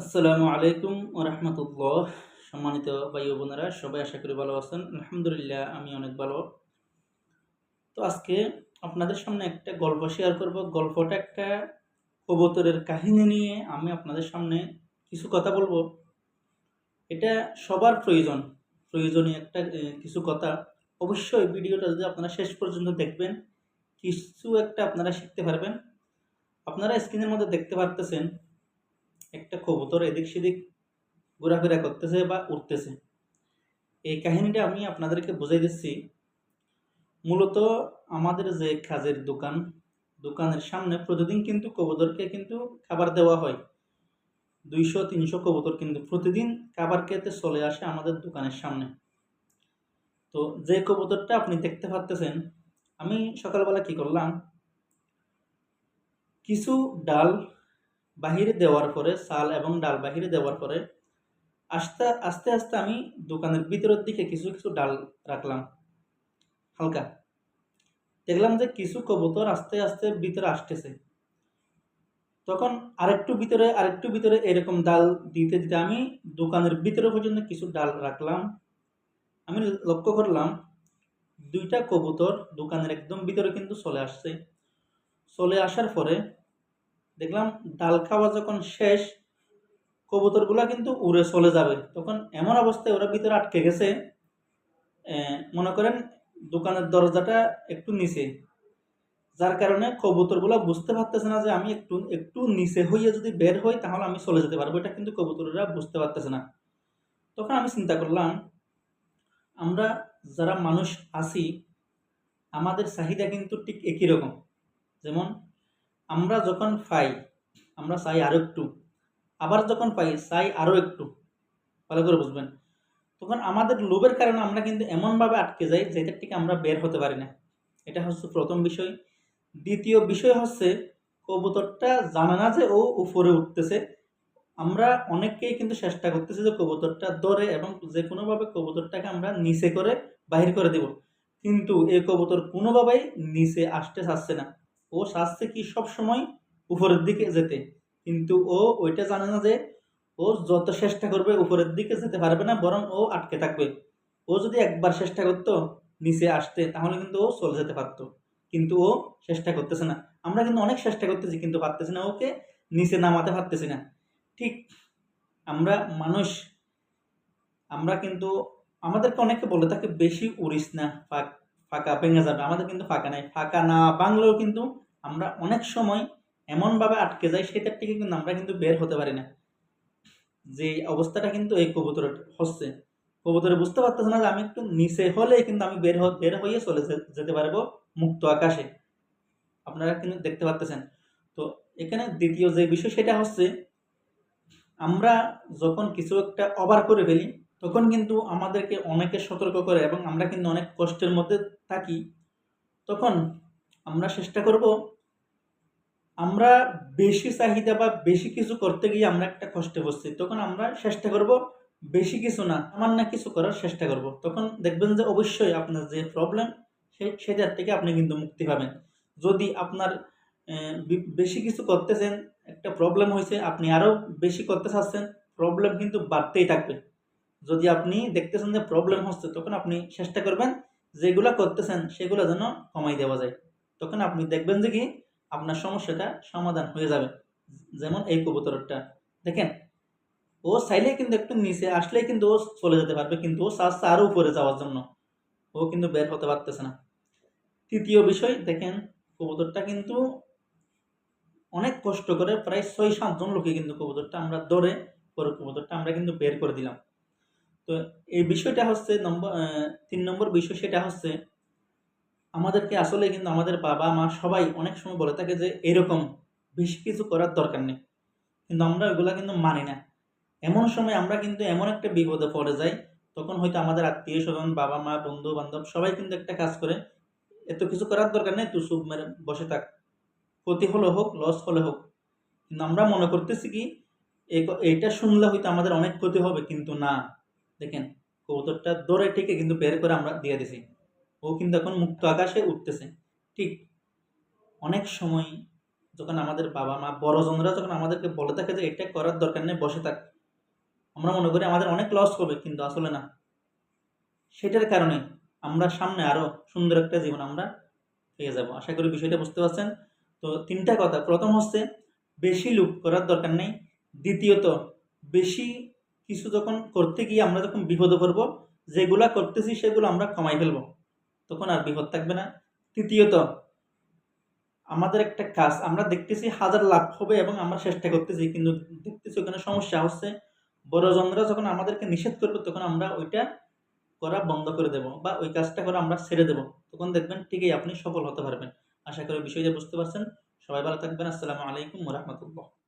আসসালামু আলাইকুম রহমতুল্লাহ। সম্মানিত ভাই বোনেরা, সবাই আশা করি ভালো আছেন। আলহামদুলিল্লাহ, আমি অনেক ভালো। তো আজকে আপনাদের সামনে একটা গল্প শেয়ার করব। গল্পটা একটা কবুতরের কাহিনী নিয়ে আমি আপনাদের সামনে কিছু কথা বলব। এটা সবার প্রয়োজন। প্রয়োজনীয় একটা কিছু কথা। অবশ্যই ভিডিওটা যদি আপনারা শেষ পর্যন্ত দেখবেন, কিছু একটা আপনারা শিখতে পারবেন। আপনারা স্ক্রিনের মধ্যে দেখতে পারতেছেন একটা কবুতর এদিক সেদিক ঘোরাফেরা করতেছে বা উঠতেছে এই কাহিনীটা আমি আপনাদেরকে বুঝাই দিচ্ছি। মূলত আমাদের যে কাজের দোকান, দোকানের সামনে প্রতিদিন কিন্তু কবুতরকে কিন্তু খাবার দেওয়া হয়। দুইশো, তিনশো কবুতর কিন্তু প্রতিদিন খাবার খেতে চলে আসে আমাদের দোকানের সামনে। তো যে কবুতরটা আপনি দেখতে পারতেছেন, আমি সকালবেলা কি করলাম, কিছু ডাল বাহিরে দেওয়ার পরে, চাল এবং ডাল বাহিরে দেওয়ার পরে আস্তে আস্তে আস্তে আমি দোকানের ভিতরের দিকে কিছু কিছু ডাল রাখলাম, হালকা। দেখলাম যে কিছু কবুতর আস্তে আস্তে ভিতরে আসতেছে। তখন আরেকটু ভিতরে আরেকটু ভিতরে এরকম ডাল দিতে দিতে আমি দোকানের ভিতরে পর্যন্ত কিছু ডাল রাখলাম। আমি লক্ষ্য করলাম দুইটা কবুতর দোকানের একদম ভিতরে কিন্তু চলে আসছে। চলে আসার পরে দেখলাম ডাল খাওয়া যখন শেষ, কবুতরগুলা কিন্তু উড়ে চলে যাবে। তখন এমন অবস্থায় ওরা ভিতরে আটকে গেছে মনে করেন দোকানের দরজাটা একটু নিচে। যার কারণে কবুতরগুলা বুঝতে পারতেছে না যে আমি একটু একটু নিচে হইয়ে যদি বের হই তাহলে আমি চলে যেতে পারব। এটা কিন্তু কবুতররা বুঝতে পারতেছে না। তখন আমি চিন্তা করলাম, আমরা যারা মানুষ আছি, আমাদের চাহিদা কিন্তু ঠিক একই রকম। যেমন আমরা যখন পাই আমরা চাই আরও একটু, আবার যখন পাই চাই আরও একটু, ভালো করে বুঝবেন। তখন আমাদের লোভের কারণে আমরা কিন্তু এমনভাবে আটকে যাই যেটার থেকে আমরা বের হতে পারি না। এটা হচ্ছে প্রথম বিষয়। দ্বিতীয় বিষয় হচ্ছে, কবুতরটা জানে না যে ও উপরে উঠতেছে। আমরা অনেককেই কিন্তু চেষ্টা করতেছি যে কবুতরটা ধরে এবং যে কোনোভাবে কবুতরটাকে আমরা নিচে করে বাহির করে দেব। কিন্তু এই কবুতর কোনোভাবেই নিচে আসতে চাচ্ছে না। ও চাচ্ছে কি সব সময় উপরের দিকে যেতে? কিন্তু ও ওইটা জানে না যে ও যত চেষ্টা করবে উপরের দিকে যেতে পারবে না, বরং ও আটকে থাকবে। ও যদি একবার চেষ্টা করতো নিচে আসতে, তাহলে কিন্তু ও চলে যেতে পারতো। কিন্তু ও চেষ্টা করতেছে না। আমরা কিন্তু অনেক চেষ্টা করতেছি, কিন্তু পারতেছি না ওকে নিচে নামাতে পারতেছি না। ঠিক আমরা মানুষ, আমরা কিন্তু আমাদেরকে অনেকে বলে থাকে, বেশি উড়িস না ফাঁক ফাঁকা, ভেঙে যাবে। আমাদের কিন্তু ফাঁকা নাই। ফাঁকা না বাংলেও কিন্তু আমরা অনেক সময় এমনভাবে আটকে যাই, সেটার থেকে কিন্তু আমরা কিন্তু বের হতে পারি না। যে অবস্থাটা কিন্তু এই কবুতরের হচ্ছে। কবুতরে বুঝতে পারতেছে না যে আমি একটু নিচে হলে কিন্তু আমি বের বের হয়ে চলে যেতে পারব মুক্ত আকাশে। আপনারা কিন্তু দেখতে পাচ্তেছেন তো এখানে দ্বিতীয় যে বিষয়, সেটা হচ্ছে আমরা যখন কিছু একটা ওভার করে ফেলি তখন কিন্তু আমাদেরকে অনেকে সতর্ক করে এবং আমরা কিন্তু অনেক কষ্টের মধ্যে থাকি। তখন আমরা চেষ্টা করব, আমরা বেশি চাহিদা বা বেশি কিছু করতে গিয়ে আমরা একটা কষ্টে বসছি। তখন আমরা চেষ্টা করব, বেশি কিছু না আমার না কিছু করার চেষ্টা করব। তখন দেখবেন যে অবশ্যই আপনার যে প্রবলেম সে, সেটার থেকে আপনি কিন্তু মুক্তি পাবেন। যদি আপনার বেশি কিছু করতেছেন, একটা প্রবলেম হয়েছে আপনি আরও বেশি করতে চাচ্ছেন প্রবলেম কিন্তু বাড়তেই থাকবে। যদি আপনি দেখতেছেন যে প্রবলেম হচ্ছে, তখন আপনি চেষ্টা করবেন যেগুলো করতেছেন, সেগুলো যেন কমাই দেওয়া যায়। তখন আপনি দেখবেন যে কি, আপনার সমস্যাটা সমাধান হয়ে যাবে। যেমন এই কবুতরটা। দেখেন, ও চাইলে কিন্তু একটু নিচে আসলেই কিন্তু ও চলে যেতে পারবে, কিন্তু ও চাচ্ছে আরও উপরে যাওয়ার জন্য। ও কিন্তু বের হতে পারতেছে না। তৃতীয় বিষয়, দেখেন, কবুতরটা কিন্তু অনেক কষ্ট করে প্রায় ছয় সাতজন লোকে কিন্তু কবুতরটা আমরা ধরে পরে কবুতরটা আমরা কিন্তু বের করে দিলাম। তো এই বিষয়টা হচ্ছে নম্বর তিন নম্বর বিষয় সেটা হচ্ছে আমাদেরকে আসলে কিন্তু আমাদের বাবা মা সবাই অনেক সময় বলে থাকে যে এরকম বেশি কিছু করার দরকার নেই। কিন্তু আমরা ওইগুলা কিন্তু মানি না। এমন সময় আমরা কিন্তু এমন একটা বিপদে পড়ে যাই, তখন হয়তো আমাদের আত্মীয় স্বজন বাবা মা বন্ধু বান্ধব সবাই কিন্তু একটা কাজ করে, এত কিছু করার দরকার নেই, তুই চুপ মেরে বসে থাক। ক্ষতি হলে হোক লস হলে হোক। কিন্তু আমরা মনে করতেছি কি, এই এইটা শুনলে হয়তো আমাদের অনেক ক্ষতি হবে, কিন্তু না। দেখেন, কবুতরটা দৌড়ে ঠেকে কিন্তু বের করে আমরা দিয়ে দিছি। ও কিন্তু এখন মুক্ত আকাশে উঠতেছে। ঠিক অনেক সময় যখন আমাদের বাবা মা বড়জনরা যখন আমাদেরকে বলে থাকে যে, এটা করার দরকার নেই, বসে থাক। আমরা মনে করি আমাদের অনেক লস হবে কিন্তু আসলে না। সেটার কারণে আমরা সামনে আরও সুন্দর একটা জীবন আমরা পেয়ে যাব। আশা করি বিষয়টা বুঝতে পারছেন? তো তিনটা কথা। প্রথম হচ্ছে, বেশি লুপ করার দরকার নেই। দ্বিতীয়ত, বেশি কিছু যখন করতে গিয়ে আমরা যখন বিপদে পড়ব, যেগুলা করতেছি সেগুলো আমরা কমাই ফেলব। তখন আর বিপদ থাকবে না। তৃতীয়ত, আমাদের একটা কাজ, আমরা দেখতেছি হাজার লাভ হবে এবং আমরা চেষ্টা করতেছি, কিন্তু দেখতেছি ওখানে সমস্যা হচ্ছে। বড়জনরা যখন আমাদেরকে নিষেধ করবে, তখন আমরা ওইটা করা বন্ধ করে দেব বা ওই কাজটা করা আমরা ছেড়ে দেব। তখন দেখবেন ঠিকই আপনি সফল হতে পারবেন। আশা করি বিষয়টা বুঝতে পারছেন। সবাই ভালো থাকবেন। আসসালামু আলাইকুম রহমতুল্লাহ।